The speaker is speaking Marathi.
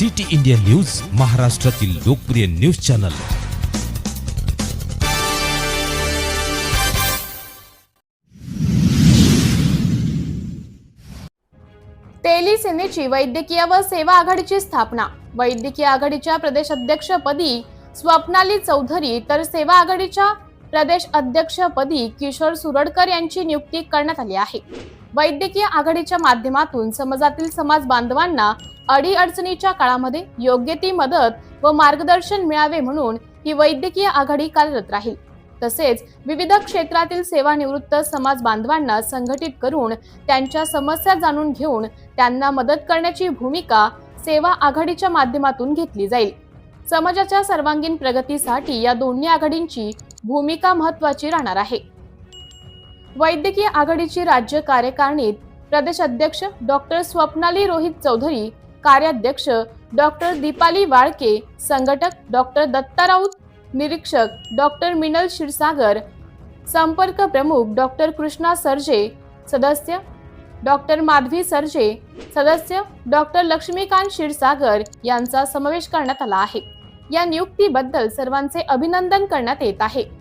सिटी इंडिया न्यूज महाराष्ट्रातील लोकप्रिय न्यूज चॅनल. सेनेची वैद्यकीय व सेवा आघाडीची स्थापना. वैद्यकीय आघाडीच्या प्रदेशाध्यक्षपदी स्वप्नाली चौधरी तर सेवा आघाडीच्या प्रदेश अध्यक्षपदी किशोर सुरडकर यांची नियुक्ती करण्यात आली आहे. वैद्यकीय आघाडीच्या माध्यमातून समाजातील समाज बांधवांना अडी अडचणीच्या काळामध्ये योग्य ती मदत व मार्गदर्शन मिळावे म्हणून ही वैद्यकीय आघाडी कार्यरत राहील. तसेच विविध क्षेत्रातील सेवानिवृत्त समाज बांधवांना संघटित करून त्यांच्या समस्या जाणून घेऊन त्यांना मदत करण्याची भूमिका सेवा आघाडीच्या माध्यमातून घेतली जाईल. समाजाच्या सर्वांगीण प्रगतीसाठी या दोन्ही आघाडींची भूमिका महत्वाची राहणार आहे. वैद्यकीय आघाडीची राज्य कार्यकारिणीत प्रदेश अध्यक्ष डॉक्टर स्वप्नाली रोहित चौधरी कार्याध्यक्ष डॉक्टर दीपाली वाळके संघटक डॉक्टर दत्ता राऊत निरीक्षक डॉक्टर मिनल क्षीरसागर संपर्क प्रमुख डॉक्टर कृष्णा सरजे सदस्य डॉक्टर माधवी सरजे सदस्य डॉक्टर लक्ष्मीकांत क्षीरसागर यांचा समावेश करण्यात आला आहे. या नियुक्तीबद्दल सर्वांचे अभिनंदन करण्यात येत आहे.